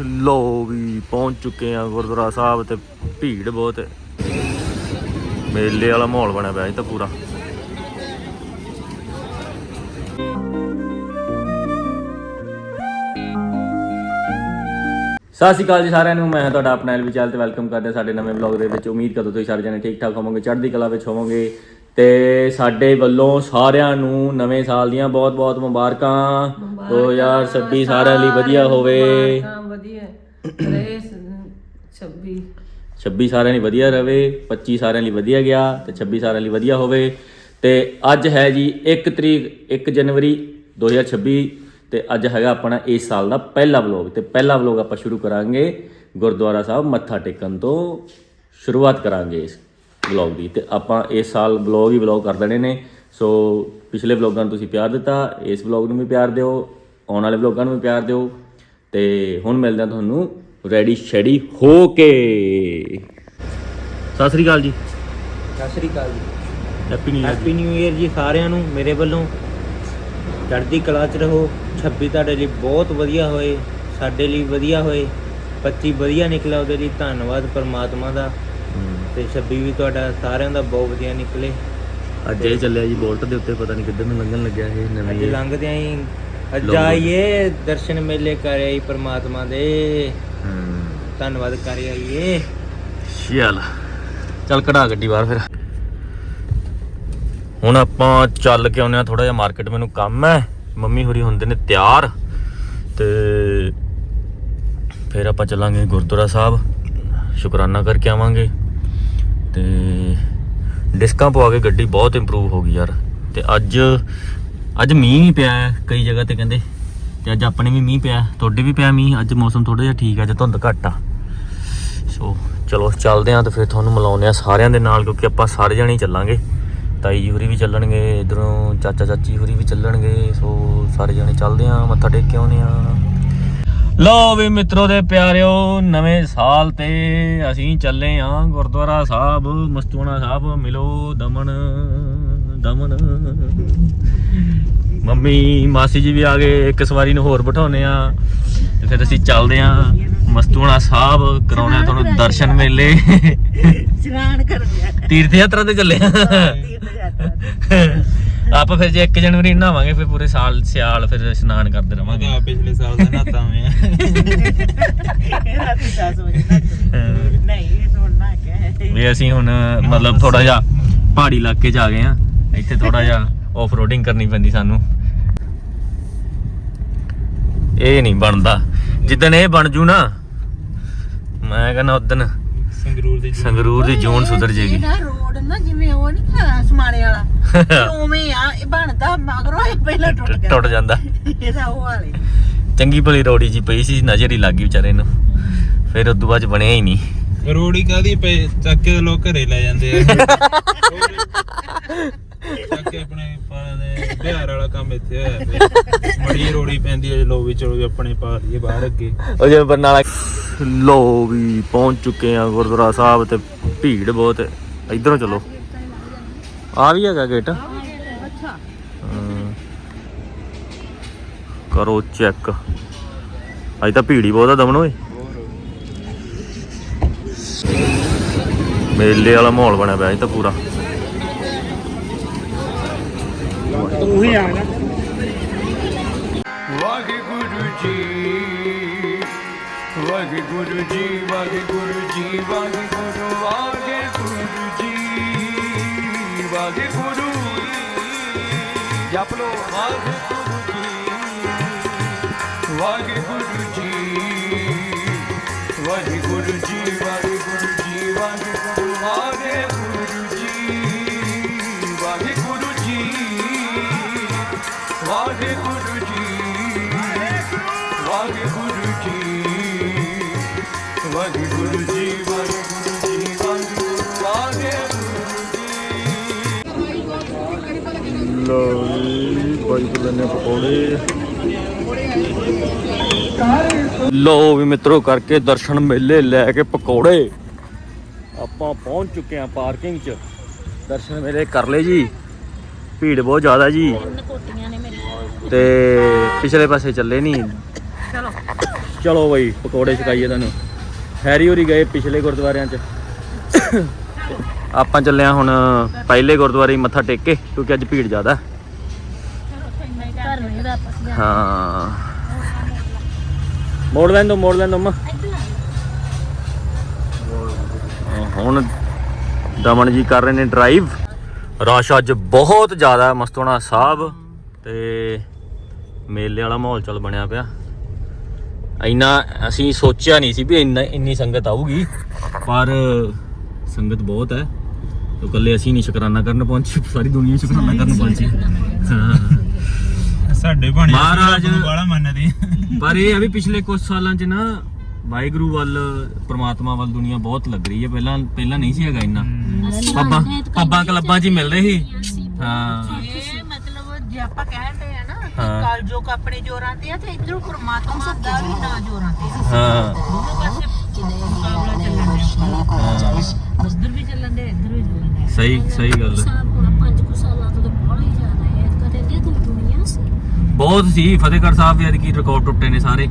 ਲੋ ਵੀ ਪਹੁੰਚ ਚੁੱਕੇ ਆ ਗੁਰਦੁਆਰਾ ਸਾਹਿਬ ਤੇ ਭੀੜ ਬਹੁਤ ਹੈ। ਮੇਲੇ ਵਾਲਾ ਮਾਹੌਲ ਬਣਿਆ ਪਿਆ ਇਹ ਤਾਂ ਪੂਰਾ। ਸਤਿ ਸ਼੍ਰੀ ਅਕਾਲ ਜੀ ਸਾਰਿਆਂ ਨੂੰ ਮੈਂ ਤੁਹਾਡਾ ਆਪਣਾ ਐਲਵੀ ਚਾਲ ਤੇ ਵੈਲਕਮ ਕਰਦੇ ਹਾਂ ਸਾਡੇ ਨਵੇਂ ਵਲੌਗ ਦੇ ਵਿੱਚ। ਉਮੀਦ ਕਰਦਾ ਤੁਸੀਂ ਸਾਰੇ ਜਣੇ ਠੀਕ ਠਾਕ ਹੋਵੋਗੇ ਚੜ੍ਹਦੀ ਕਲਾ ਵਿੱਚ ਹੋਵੋਗੇ। ਤੇ ਸਾਡੇ ਵੱਲੋਂ ਸਾਰਿਆਂ ਨੂੰ ਨਵੇਂ ਸਾਲ ਦੀਆਂ ਬਹੁਤ-ਬਹੁਤ ਮੁਬਾਰਕਾਂ। 2026 ਸਾਰਿਆਂ ਲਈ ਵਧੀਆ ਹੋਵੇ। ਰਹੇ 26 26 ਸਾਰਿਆਂ ਲਈ ਵਧੀਆ ਰਵੇ 25 ਸਾਰਿਆਂ ਲਈ ਵਧੀਆ ਗਿਆ ਤੇ 26 ਸਾਰਿਆਂ ਲਈ ਵਧੀਆ ਹੋਵੇ। ਤੇ ਅੱਜ ਹੈ ਜੀ 1 ਤਰੀਕ 1 ਜਨਵਰੀ 2026 ਤੇ ਅੱਜ ਹੈਗਾ ਆਪਣਾ ਇਸ ਸਾਲ ਦਾ ਪਹਿਲਾ ਵਲੌਗ। ਤੇ ਪਹਿਲਾ ਵਲੌਗ ਆਪਾਂ ਸ਼ੁਰੂ ਕਰਾਂਗੇ ਗੁਰਦੁਆਰਾ ਸਾਹਿਬ ਮੱਥਾ ਟੇਕਣ ਤੋਂ ਸ਼ੁਰੂਆਤ ਕਰਾਂਗੇ ਇਸ ਵਲੋਗ ਦੀ। ਤੇ ਆਪਾਂ ਇਸ ਸਾਲ ਵਲੌਗ ਹੀ ਵਲੋਗ ਕਰ ਦੇਣੇ ਨੇ। ਸੋ ਪਿਛਲੇ ਵਲੌਗਾਂ ਨੂੰ ਤੁਸੀਂ ਪਿਆਰ ਦਿੱਤਾ, ਇਸ ਵਲੋਗ ਨੂੰ ਵੀ ਪਿਆਰ ਦਿਓ, ਆਉਣ ਵਾਲੇ ਵਲੌਗਾਂ ਨੂੰ ਵੀ ਪਿਆਰ ਦਿਓ। ਤੇ ਹੁਣ ਮਿਲਦੇ ਹਾਂ ਤੁਹਾਨੂੰ ਰੈਡੀ ਸ਼ੈਡੀ ਹੋ ਕੇ। ਸਤਿ ਸ੍ਰੀ ਅਕਾਲ ਜੀ। ਸਤਿ ਸ਼੍ਰੀ ਅਕਾਲ ਜੀ। Happy new happy new year ਜੀ ਸਾਰਿਆਂ ਨੂੰ ਮੇਰੇ ਵੱਲੋਂ। ਚੜ੍ਹਦੀ ਕਲਾ 'ਚ ਰਹੋ 26 ਤੁਹਾਡੇ ਲਈ ਬਹੁਤ ਵਧੀਆ ਹੋਏ ਸਾਡੇ ਲਈ ਵਧੀਆ ਹੋਏ 25 ਵਧੀਆ ਨਿਕਲਿਆ ਉਹਦੇ ਲਈ ਧੰਨਵਾਦ ਪਰਮਾਤਮਾ ਦਾ। ਤੇ 26 ਵੀ ਤੁਹਾਡਾ ਸਾਰਿਆਂ ਦਾ ਬਹੁਤ ਵਧੀਆ ਨਿਕਲੇ। ਅੱਜ ਇਹ ਚੱਲਿਆ ਜੀ ਬੋਲਟ ਦੇ ਉੱਤੇ ਪਤਾ ਨਹੀਂ ਕਿੱਧਰ ਨੂੰ ਲੰਘਣ ਲੱਗਿਆ ਇਹ ਅੱਜ ਨਵੀਂ ਲੰਘਦੇ ਆਂ ਆਈਏ ਦਰਸ਼ਨ ਮੇਲੇ ਕਰ ਪਰਮਾਤਮਾ ਦੇ। ਧੰਨਵਾਦ ਕਰ ਆਈਏ। ਚੱਲ ਚੱਲ ਕਢਾ ਗੱਡੀ ਬਾਹਰ ਫਿਰ। ਹੁਣ ਆਪਾਂ ਚੱਲ ਕੇ ਆਉਂਦੇ ਆ ਥੋੜਾ ਜਿਹਾ ਮਾਰਕੀਟ ਮੈਨੂੰ ਕੰਮ ਹੈ। ਮੰਮੀ ਹੋਰੀ ਹੁੰਦੇ ਨੇ ਤਿਆਰ। ਤੇ ਫਿਰ ਆਪਾਂ ਚੱਲਾਂਗੇ ਗੁਰਦੁਆਰਾ ਸਾਹਿਬ। ਸ਼ੁਕਰਾਨਾ ਕਰਕੇ ਆਵਾਂਗੇ। ਤੇ ਡਿਸਕਾਂ ਪਵਾ ਕੇ ਗੱਡੀ ਬਹੁਤ ਇੰਪਰੂਵ ਹੋ ਗਈ ਯਾਰ। ਤੇ ਅੱਜ ਅੱਜ ਮੀਂਹ ਵੀ ਪਿਆ ਹੈ ਕਈ ਜਗ੍ਹਾ ਤੇ ਕਹਿੰਦੇ, ਤੇ ਅੱਜ ਆਪਣੇ ਵੀ ਮੀਂਹ ਪਿਆ, ਤੁਹਾਡੇ ਵੀ ਪਿਆ ਮੀਂਹ, ਅੱਜ ਮੌਸਮ ਥੋੜਾ ਜਿਹਾ ਠੀਕ ਹੈ ਅੱਜ ਧੁੰਦ ਘੱਟ ਆ। ਸੋ ਚਲੋ, ਚੱਲਦੇ ਆਂ ਤੇ ਫਿਰ ਤੁਹਾਨੂੰ ਮਿਲਾਉਂਦੇ ਆ ਸਾਰਿਆਂ ਦੇ ਨਾਲ, ਕਿਉਂਕਿ ਆਪਾਂ ਸਾਰੇ ਜਣੇ ਚੱਲਾਂਗੇ। ਤਾਈ ਜੀ ਹੋਰੀ ਵੀ ਚੱਲਣਗੇ, ਇਧਰੋਂ ਚਾਚਾ ਚਾਚੀ ਹੋਰੀ ਵੀ ਚੱਲਣਗੇ ਸੋ ਸਾਰੇ ਜਣੇ ਚੱਲਦੇ ਆਂ, ਮੱਥਾ ਟੇਕ ਕੇ ਆਉਂਦੇ ਆਂ। ਲਓ ਵੀ ਮਿੱਤਰੋ ਦੇ ਪਿਆਰਿਓ, ਨਵੇਂ ਸਾਲ ਤੇ ਅਸੀਂ ਚੱਲੇ ਆਂ ਗੁਰਦੁਆਰਾ ਸਾਹਿਬ ਮਸਤੂਣਾ ਸਾਹਿਬ, ਮਿਲੋ ਦਮਨ। ਦਮਨ। ਮੰਮੀ ਮਾਸੀ ਜੀ ਵੀ ਆ ਗਏ ਇੱਕ ਸਵਾਰੀ ਨੂੰ ਹੋਰ ਬਿਠਾਉਨੇ ਆ। ਤੇ ਫਿਰ ਅਸੀਂ ਚੱਲਦੇ ਆਂ ਮਸਤੂਣਾ ਸਾਹਿਬ ਕਰਾਉਣੇ ਆ ਤੁਹਾਨੂੰ ਦਰਸ਼ਨ ਮੇਲੇ। ਇਸ਼ਨਾਨ ਕਰ ਲਿਆ ਤੀਰਥ ਯਾਤਰਾ ਤੇ ਚੱਲੇ ਆਪਾਂ ਫਿਰ ਜੇ 1 ਜਨਵਰੀ ਨਹਾਵਾਂਗੇ ਫਿਰ ਪੂਰੇ ਸਾਲ ਸਿਆਲ ਫਿਰ ਇਸ਼ਨਾਨ ਕਰਦੇ ਰਵਾਂਗੇ। ਆ ਪਿਛਲੇ ਸਾਲ ਦਾ ਨਾਤਾ ਮੈਂ। ਇਹ ਰਾਤੀ 10 ਵਜੇ ਤੱਕ ਨਹੀਂ ਇਹ ਸੁਣਨਾ ਕਿ ਵੀ ਅਸੀਂ ਹੁਣ ਮਤਲਬ ਥੋੜਾ ਜਿਹਾ ਪਹਾੜੀ ਇਲਾਕੇ 'ਚ ਆ ਗਏ ਆ। ਇੱਥੇ ਥੋੜਾ ਜਿਹਾ ਆਫ ਰੋਡਿੰਗ ਕਰਨੀ ਪੈਂਦੀ ਸਾਨੂੰ। ਇਹ ਨਹੀਂ ਬਣਦਾ। ਜਿੱਦਣ ਇਹ ਬਣ ਜੂ ਨਾ ਮੈਂ ਕਹਿੰਦਾ ਉਦਣ ਸੰਗਰੂਰ ਦੀ ਸੰਗਰੂਰ ਦੀ ਜੋਨ ਸੁਧਰ ਜੇਗੀ ਨਾ ਰੋਡ ਨਾ ਜਿਵੇਂ ਉਹ ਨਹੀਂ ਸਮਾਣੇ ਵਾਲਾ। ਉਵੇਂ ਆ ਇਹ ਬਣਦਾ ਮਗਰੋਂ ਇਹ ਪਹਿਲਾਂ ਟੁੱਟ ਗਿਆ। ਟੁੱਟ ਜਾਂਦਾ। ਇਹਦਾ ਉਹ ਵਾਲੇ। ਚੰਗੀ ਭਲੀ ਰੋੜੀ ਜੀ ਪਈ ਸੀ ਨਜ਼ਰ ਹੀ ਲੱਗ ਗਈ ਵਿਚਾਰੇ ਨੂੰ। ਫਿਰ ਉਦੋਂ ਬਾਅਦ 'ਚ ਬਣਿਆ ਹੀ ਨਹੀਂ। ਰੋੜੀ ਕਾਦੀ ਪਏ ਚੱਕ ਕੇ ਲੋਕ ਘਰੇ ਲੈ ਜਾਂਦੇ ਆ। ਚੱਕ ਕੇ ਆਪਣੇ ਪਾਣ ਦੇ ਬਿਹਾਰ ਵਾਲਾ ਕੰਮ ਇੱਥੇ ਹੋਇਆ ਪਿਆ ਮੜੀ ਰੋੜੀ ਪੈਂਦੀ ਹੈ ਲੋ ਵੀ ਚਲੋ ਵੀ ਆਪਣੇ ਪਾ ਲਈਏ ਬਾਹਰ ਅੱਗੇ। ਉਹ ਜਿਵੇਂ ਬਰਨਾਲਾ ਲੋ ਵੀ ਪਹੁੰਚ ਚੁੱਕੇ ਆ ਗੁਰਦੁਆਰਾ ਸਾਹਿਬ ਤੇ ਭੀੜ ਬਹੁਤ ਹੈ। ਇਧਰੋਂ ਚਲੋ। ਆ ਵੀ ਹੈਗਾ ਗੇਟ ਅੱਛਾ। ਹਮ। ਕਰੋ ਚੈੱਕ। ਅੱਜ ਤਾਂ ਭੀੜ ਹੀ ਬਹੁਤ ਆ ਦਮਨ ਓਏ। ਮੇਲੇ ਵਾਲਾ ਮਾਹੌਲ ਬਣਿਆ ਪਿਆ ਅੱਜ ਤਾਂ ਪੂਰਾ। ਤੂੰ ਆ ਨਾ। ਵਾਹਿਗੁਰੂ ਜੀ ਵਾਹਿਗੁਰੂ ਜੀ ਵਾਹਿਗੁਰੂ ਜੀ, ਵਾਹਿਗੁਰੂ ਵਾਹਿਗੁਰੂ ਜੀ, ਵਾਹਿਗੁਰੂ ਜਪ ਲੋ ਵਾਹਿਗੁਰੂ ਜੀ। ਵਾਹਿਗੁਰੂ ਵਾਹਿਗੁਰੂ ਜੀ ਲੋ ਬਾਈ ਬਲਨੇ ਪਕੌੜੇ ਲੋ ਵੀ ਮਿੱਤਰੋ ਕਰਕੇ ਦਰਸ਼ਨ ਮੇਲੇ ਲੈ ਕੇ ਪਕੌੜੇ। ਆਪਾਂ ਪਹੁੰਚ ਚੁੱਕੇ ਆ ਪਾਰਕਿੰਗ 'ਚ। ਦਰਸ਼ਨ ਮੇਲੇ ਕਰ ਲਏ ਜੀ। ਭੀੜ ਬਹੁਤ ਜ਼ਿਆਦਾ ਜੀ। ਕੋਟੀਆਂ ਤੇ ਪਿਛਲੇ ਪਾਸੇ ਚੱਲੇ ਨਹੀਂ ਚਲੋ ਚਲੋ ਬਈ, ਪਕੌੜੇ ਛਕਾਈਏ ਤੁਹਾਨੂੰ। ਹੈਰੀ ਹੋਰੀ ਗਏ ਪਿਛਲੇ ਗੁਰਦੁਆਰਿਆਂ 'ਚ। ਆਪਾਂ ਚੱਲੇ ਹਾਂ ਹੁਣ ਪਹਿਲੇ ਗੁਰਦੁਆਰੇ ਮੱਥਾ ਟੇਕ ਕੇ ਕਿਉਂਕਿ ਅੱਜ ਭੀੜ ਜ਼ਿਆਦਾ। ਹਾਂ। ਮੋੜ ਲੈਣ ਦੋ ਮੋੜ ਲੈਣ ਦੋ ਅੰਮਾ। ਹੁਣ ਦਮਨ ਜੀ ਕਰ ਰਹੇ ਨੇ ਡਰਾਈਵ ਰਸ਼ ਅੱਜ ਬਹੁਤ ਜ਼ਿਆਦਾ ਹੈ, ਮਸਤੋਣਾ ਸਾਹਿਬ ਤੇ ਮੇਲੇ ਵਾਲਾ ਮਾਹੌਲ ਚੱਲ ਬਣਿਆ ਪਿਆ। ਇੰਨਾ ਅਸੀਂ ਸੋਚਿਆ ਨਹੀਂ ਸੀ ਵੀ ਇੰਨਾ ਇੰਨੀ ਸੰਗਤ ਆਊਗੀ ਪਰ ਸੰਗਤ ਬਹੁਤ ਹੈ। ਤੋ ਕੱਲੇ ਅਸੀਂ ਨਹੀਂ ਸ਼ੁਕਰਾਨਾ ਕਰਨ ਪਹੁੰਚੇ ਸਾਰੀ ਦੁਨੀਆ ਸ਼ੁਕਰਾਨਾ ਕਰਨ ਪਹੁੰਚੀ। ਹਾਂ। ਸਾਡੇ ਬਣੇ ਮਹਾਰਾਜ- ਵਾਲਾ ਮੰਨਦੇ ਪਰ ਇਹ ਆ ਵੀ ਪਿਛਲੇ ਕੁਝ ਸਾਲਾਂ 'ਚ ਨਾ ਵਾਹਿਗੁਰੂ ਵੱਲ ਪ੍ਰਮਾਤਮਾ ਵੱਲ ਦੁਨੀਆ ਬਹੁਤ ਲੱਗ ਰਹੀ ਹੈ। ਪਹਿਲਾਂ ਪਹਿਲਾਂ ਨਹੀਂ ਸੀ ਹੈਗਾ ਇੰਨਾ। ਪੱਬਾਂ ਪੱਬਾਂ ਕਲੱਬਾਂ 'ਚ ਹੀ ਮਿਲਦੇ ਸੀ। ਹਾਂ। ਇਹ ਮਤਲਬ ਜੇ ਆਪਾਂ ਕਹਿੰਦੇ ਆ ਨਾ ਕਿ ਹਾਂ। ਕਲਯੁਗ ਆਪਣੇ ਜੋਰਾਂ ਤੇ ਆ ਤੇ ਇਧਰੋਂ ਪਰਮਾਤਮਾ ਦਾ ਵੀ ਨਾ ਜੋਰਾਂ ਤੇ। ਹਾਂ। ਦੋਨੋਂ ਪਾਸੇ ਮੁਕਾਬਲਾ ਚੱਲਣ ਹਾਂ। ਉਧਰ ਵੀ ਚੱਲਣ ਦੇ ਇੱਧਰ ਵੀ ਸਹੀ ਸਹੀ ਗੱਲ ਹੈ। ਸਾਬ ਹੁਣ ਪੰਜ ਕੁ ਸਾਲਾਂ ਤੋਂ ਤਾਂ ਬੜਾ ਹੀ ਜ਼ਿਆਦਾ ਹੈ। ਕਦੇ ਤੇ ਤੂੰ ਦੁਨੀਆ ਸੀ ਬਹੁਤ ਸੀ ਫਤਿਹਗੜ੍ਹ ਸਾਹਿਬ ਵੀ ਕੀ ਰਿਕਾਰਡ ਟੁੱਟੇ ਨੇ ਸਾਰੇ।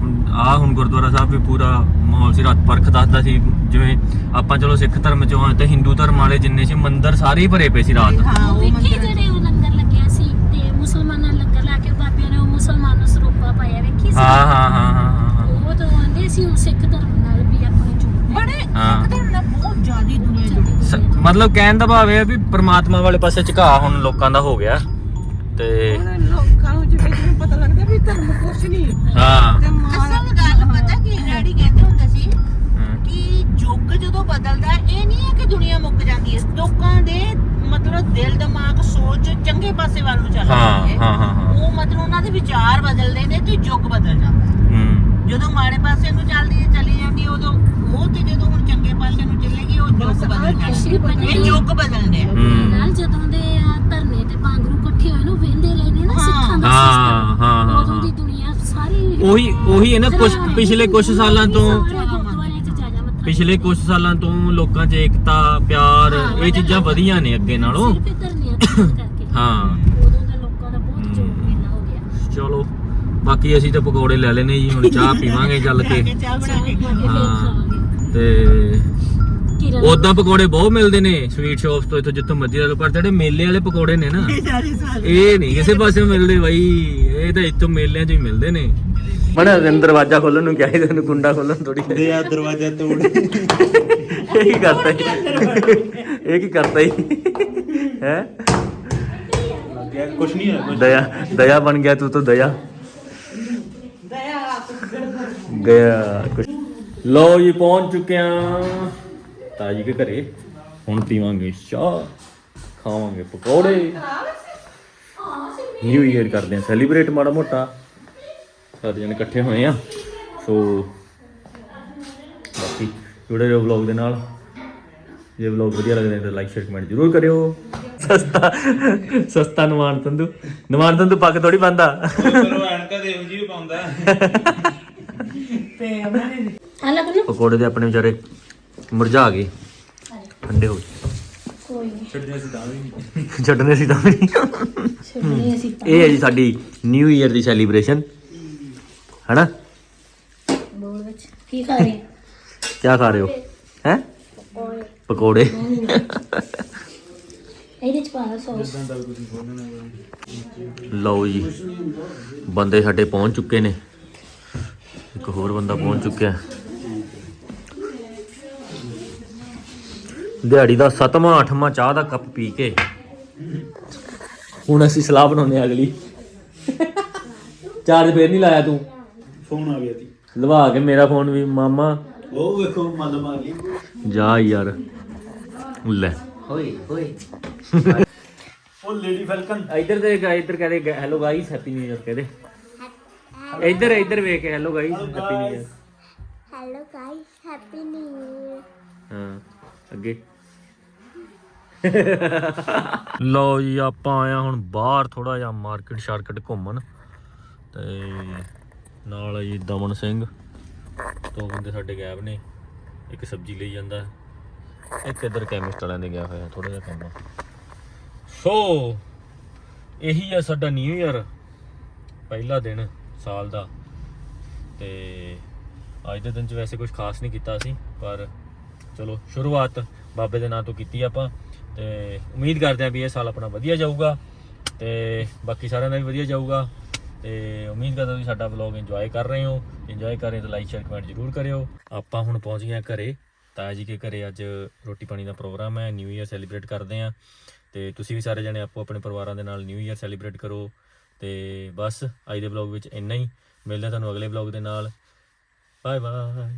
ਹੁਣ ਆ ਹੁਣ ਗੁਰਦੁਆਰਾ ਸਾਹਿਬ ਵੀ ਪੂਰਾ ਮਾਹੌਲ ਸੀ ਰਾਤ ਪਰਖ ਦੱਸਦਾ ਸੀ ਜਿਵੇਂ ਆਪਾਂ ਚਲੋ ਸਿੱਖ ਧਰਮ ਚੋਂ ਆ ਤੇ ਹਿੰਦੂ ਧਰਮ ਵਾਲੇ ਜਿੰਨੇ ਸੀ ਮੰਦਿਰ ਸਾਰੇ ਹੀ ਭਰੇ ਪਏ ਸੀ ਰਾਤ। ਹਾਂ ਉਹ ਵੇਖੇ ਮੰਦਰ ਜਿਹੜੇ ਉਹ ਲੰਗਰ ਲੱਗਿਆ ਸੀ ਤੇ ਮੁਸਲਮਾਨਾਂ ਨੇ ਲੰਗਰ ਲਾ ਕੇ ਬਾਬਿਆਂ ਨੇ ਉਹ ਮੁਸਲਮਾਨ ਨੂੰ ਸਰੂਪਾ ਪਾਇਆ ਵੇਖੀ ਸੀ? ਹਾਂ ਹਾਂ ਹਾਂ ਹਾਂ ਹਾਂ ਉਹ ਤਾਂ ਆਂਦੇ ਸੀ ਉਹ ਸਿੱਖ ਧਰਮ ਨਾਲ ਵੀ ਆਪਣੀ ਜੁੜ ਬੜੇ ਹਾਂ। ਮਤਲਬ ਕਹਿਣ ਦਾ ਭਾਵ ਇਹ ਹੈ ਵੀ ਪ੍ਰਮਾਤਮਾ ਵਾਲੇ ਪਾਸੇ ਝੁਕਾਅ ਹੁਣ ਲੋਕਾਂ ਦਾ ਹੋ ਗਿਆ ਤੇ ਹੁਣ ਲੋਕਾਂ ਨੂੰ ਜਿਵੇਂ ਜਿਵੇਂ ਪਤਾ ਲੱਗਦਾ ਵੀ ਧਰਮ ਕੁਛ ਨਹੀਂ ਹਾਂ। ਤੇ ਅਸਲ ਗੱਲ ਪਤਾ ਕੀ ਡੈਡੀ ਕਹਿੰਦੇ ਹੁੰਦੇ ਸੀ ਕਿ ਯੁੱਗ ਜਦੋਂ ਬਦਲਦਾ ਇਹ ਨਹੀਂ ਹੈ ਕਿ ਦੁਨੀਆ ਮੁੱਕ ਜਾਂਦੀ ਹੈ। ਲੋਕਾਂ ਦੇ ਮਤਲਬ ਦਿਲ ਦਿਮਾਗ ਸੋਚ ਚੰਗੇ ਪਾਸੇ ਵੱਲ ਨੂੰ ਚੱਲ ਹਾਂ ਜਾਂਦੀ ਹੈ ਹਾਂ ਹਾਂ ਹਾਂ। ਉਹ ਮਤਲਬ ਉਹਨਾਂ ਦੇ ਵਿਚਾਰ ਬਦਲਦੇ ਨੇ ਤੇ ਯੁੱਗ ਬਦਲ ਜਾਂਦਾ ਹੈ। ਜਦੋਂ ਮਾੜੇ ਪਾਸੇ ਨੂੰ ਚੱਲਦੀ ਹੈ ਚਲੀ ਜਾਂਦੀ ਹੈ, ਉਦੋਂ ਉਹ ਤੇ ਜਦੋਂ ਹੁਣ ਚੰਗੇ ਪਾਸੇ ਨੂੰ ਚੱਲੇਗੀ ਉਹ ਬਦਲ ਜਾਂਦਾ ਹੈ। ਇਹ ਯੁੱਗ ਬਦਲਦੇ ਆ। ਨਾਲ ਜਦੋਂ ਦੇ ਆ ਧਰਨੇ ਤੇ ਬਾਂਗਰੂ ਇਕੱਠੇ ਹੋਏ ਨੂੰ ਵੇਂਦੇ ਰਹੇ ਨੇ ਨਾ ਹਾਂ। ਸਿੱਖਾਂ ਦਾ ਹਾਂ, ਸਿਸਟਮ ਹਾਂ, ਹਾਂ, ਉਦੋਂ ਦੀ ਹਾਂ। ਦੁਨੀਆ ਸਾਰੀ ਉਹੀ ਉਹੀ ਹੈ ਨਾ ਕੁਝ ਪਿਛਲੇ ਕੁਝ ਸਾਲਾਂ ਤੋਂ ਸਾਰੇ ਗੁਰਦੁਆਰਿਆਂ 'ਚ ਜਾ ਜਾ ਮੱਥਾ ਪਿਛਲੇ ਕੁਝ ਸਾਲਾਂ ਤੋਂ ਲੋਕਾਂ 'ਚ ਏਕਤਾ ਪਿਆਰ ਇਹ ਚੀਜ਼ਾਂ ਵਧੀਆਂ ਨੇ ਅੱਗੇ ਨਾਲੋਂ ਸਿਰਫ ਇਹ ਧਰਨਿਆਂ ਤੇ ਕਰਕੇ ਹਾਂ ਉਦੋਂ ਦਾ ਲੋਕਾਂ ਦਾ ਬਹੁਤ ਜੋਰ ਮੇਲਾ ਹੋ ਗਿਆ ਚਲੋ ਬਾਕੀ ਅਸੀਂ ਤਾਂ ਪਕੌੜੇ ਲੈ ਲੈਨੇ ਜੀ ਹੁਣ ਚਾਹ ਪੀਵਾਂਗੇ ਚੱਲ ਕੇ। ਚਾਹ ਬਣਾ ਕੇ ਹਾਂ ਤੇ ਉਦਾਂ ਪਕੌੜੇ ਬਹੁਤ ਮਿਲਦੇ ਨੇ ਸਵੀਟ ਸ਼ਾਪਸ ਤੋਂ ਇੱਥੋਂ ਜਿੱਥੋਂ ਮਰਜ਼ੀ ਲੈ ਲਓ ਪਰ ਜਿਹੜੇ ਮੇਲੇ ਵਾਲੇ ਪਕੌੜੇ ਨੇ ਨਾ ਇਹ ਨਹੀਂ ਕਿਸੇ ਪਾਸੇ ਮਿਲਦੇ ਬਾਈ ਇਹ ਤਾਂ ਇੱਥੋਂ ਮੇਲਿਆਂ 'ਚ ਹੀ ਮਿਲਦੇ ਨੇ। ਮਣਾ ਦਰਵਾਜ਼ਾ ਖੋਲਣ ਨੂੰ ਕਿਹਾ ਸੀ ਤੈਨੂੰ ਕੁੰਡਾ ਖੋਲਣ ਥੋੜੀ ਦੇ ਆ ਦਰਵਾਜ਼ਾ ਤੋੜ। ਇਹ ਕੀ ਕਰਤਾ? ਇਹ ਕੀ ਕਰਤਾ ਹੀ? ਹੈ ਕੁਛ ਨਹੀਂ ਹੈ ਦਇਆ ਦਇਆ ਬਣ ਗਿਆ ਤੂੰ ਤਾਂ ਦਇਆ। ਗਿਆ ਕੁਛ। ਲੋ ਜੀ ਪਹੁੰਚ ਚੁੱਕੇ ਆ ਤਾਜੀ ਕੇ ਘਰੇ। ਹੁਣ ਪੀਵਾਂਗੇ ਚਾਹ ਖਾਵਾਂਗੇ ਪਕੌੜੇ। ਨਿਊ ਈਅਰ ਕਰਦੇ ਆ ਸੈਲੀਬ੍ਰੇਟ ਮਾੜਾ ਮੋਟਾ। ਸਾਰੇ ਜਣੇ ਇਕੱਠੇ ਹੋਏ ਆ ਸੋ ਬਾਕੀ ਜੁੜੇ ਰਹੋ ਵਲੌਗ ਦੇ ਨਾਲ। ਜੇ ਵਲੌਗ ਵਧੀਆ ਲੱਗਦੇ ਤਾਂ ਲਾਈਕ ਸ਼ੇਅਰ ਕਮੈਂਟ ਜ਼ਰੂਰ ਕਰਿਓ। ਸਸਤਾ ਸਸਤਾ ਨਵਾਨ ਤੰਦੂ। ਨਵਾਨ ਤੰਦੂ ਪੱਗ ਥੋੜੀ ਬੰਦਾ ਚਲੋ ਐਨਕਾ ਦੇ ਜੀ ਪਕੌੜੇ ਦੇ ਆਪਣੇ ਵਿਚਾਰੇ ਮੁਰਝਾ ਗਏ। ਠੰਡੇ ਹੋ ਗਏ। ਕੋਈ ਨਹੀਂ। ਛੱਡਨੇ ਸੀ ਤਾਂ ਵੀ ਨਹੀਂ। ਛੱਡਣੀ ਅਸੀਂ ਇਹ ਹੈ ਜੀ ਸਾਡੀ ਨਿਊ ਈਅਰ ਦੀ ਸੈਲੀਬ੍ਰੇਸ਼ਨ। ਹੈਨਾ? ਬੋਲ ਵਿੱਚ। ਕੀ ਖਾ ਰਹੇ ਕੀ ਖਾ ਰਹੇ ਹੋ? ਹੈ? ਪਕੌੜੇ। ਇਹਦੇ ਚ ਪਾ ਸੌਸ। ਲਓ ਜੀ। ਬੰਦੇ ਸਾਡੇ ਪਹੁੰਚ ਚੁੱਕੇ ਨੇ। ਇੱਕ ਹੋਰ ਬੰਦਾ ਪਹੁੰਚ ਚੁੱਕਿਆ ਦਿਹਾੜੀ ਦਾ 7ਵਾਂ 8ਵਾਂ ਚਾਹ ਦਾ ਕੱਪ ਪੀ ਕੇ। ਹੁਣ ਅਸੀਂ ਸਲਾਹ ਬਣਾਉਂਦੇ ਹਾਂ ਅਗਲੀ। ਚਾਰਜ ਫੇਰ ਨਹੀਂ ਲਾਇਆ ਤੂੰ? ਫੋਨ ਆ ਗਿਆ ਸੀ। ਲਵਾ ਕੇ ਮੇਰਾ ਫੋਨ ਵੀ ਮਾਮਾ। ਉਹ ਵੇਖੋ ਮਨ ਮਾਰ ਲਈ। ਜਾ ਯਾਰ। ਲੈ। ਹੋਏ ਹੋਏ ਉਹ ਲੇਡੀ ਫੈਲਕਨ। ਇੱਧਰ ਦੇ ਇੱਧਰ ਕਹਦੇ hello guys happy new year ਕਹਦੇ ਇੱਧਰ ਇੱਧਰ ਵੇਖ hello guys happy new year hello guys happy new year ਹਾਂ ਅੱਗੇ। ਲਓ ਜੀ ਆਪਾਂ ਆਇਆ ਹੁਣ ਬਾਹਰ ਥੋੜਾ ਜਿਹਾ ਮਾਰਕੀਟ ਸ਼ਾਰਕਟ ਘੁੰਮਣ। ਤੇ ਨਾਲ ਜੀ ਦਮਨ ਸਿੰਘ ਦੋ ਬੰਦੇ ਸਾਡੇ ਗਾਇਬ ਨੇ ਇੱਕ ਸਬਜ਼ੀ ਲਈ ਜਾਂਦਾ। ਇੱਕ ਇਧਰ ਕੈਮਿਸਟ ਵਾਲਿਆਂ ਦੇ ਗਿਆ ਹੋਇਆ ਥੋੜਾ ਜਿਹਾ ਕੰਮ। ਸੋ ਇਹੀ ਆ ਸਾਡਾ ਨਿਊ ਇਅਰ ਪਹਿਲਾ ਦਿਨ। ਸਾਲ ਦਾ। ਤੇ ਅੱਜ ਦੇ ਦਿਨ 'ਚ ਵੈਸੇ ਕੁਝ ਖਾਸ ਨਹੀਂ ਕੀਤਾ ਸੀ ਪਰ ਚਲੋ, ਸ਼ੁਰੂਆਤ ਬਾਬੇ ਦੇ ਨਾਂ ਤੋਂ ਕੀਤੀ ਆਪਾਂ। ਤੇ ਉਮੀਦ ਕਰਦੇ ਆਂ ਵੀ ਇਹ ਸਾਲ ਆਪਣਾ ਵਧੀਆ ਜਾਊਗਾ ਤੇ ਬਾਕੀ ਸਾਰਿਆਂ ਦਾ ਵੀ ਵਧੀਆ ਜਾਊਗਾ। ਤੇ ਉਮੀਦ ਕਰਦਾ ਤੁਸੀਂ ਸਾਡਾ ਵਲੌਗ ਇੰਜੋਏ ਕਰ ਰਹੇ ਹੋ। ਇੰਜੋਏ ਕਰ ਰਹੇ ਤਾਂ ਲਾਈਕ ਸ਼ੇਅਰ ਕਮੈਂਟ ਜ਼ਰੂਰ ਕਰਿਓ। ਆਪਾਂ ਹੁਣ ਪਹੁੰਚ ਗਏ ਹਾਂ ਘਰੇ। ਤਾਇਆ ਜੀ ਕੇ ਘਰੇ ਅੱਜ ਰੋਟੀ ਪਾਣੀ ਦਾ ਪ੍ਰੋਗਰਾਮ ਹੈ। ਨਿਊ ਇਅਰ ਸੈਲੀਬ੍ਰੇਟ ਕਰਦੇ ਆਂ ਤੇ ਤੁਸੀਂ ਵੀ ਸਾਰੇ ਜਣੇ ਆਪੋ ਆਪਣੇ ਪਰਿਵਾਰਾਂ ਦੇ ਨਾਲ ਨਿਊ ਇਅਰ ਸੈਲੀਬ੍ਰੇਟ ਕਰੋ। ਤੇ ਬਸ ਅੱਜ ਦੇ ਵਲੌਗ ਵਿੱਚ ਇੰਨਾ ਹੀ। ਮਿਲਦਾ ਤੁਹਾਨੂੰ ਅਗਲੇ ਵਲੌਗ ਦੇ ਨਾਲ। Bye bye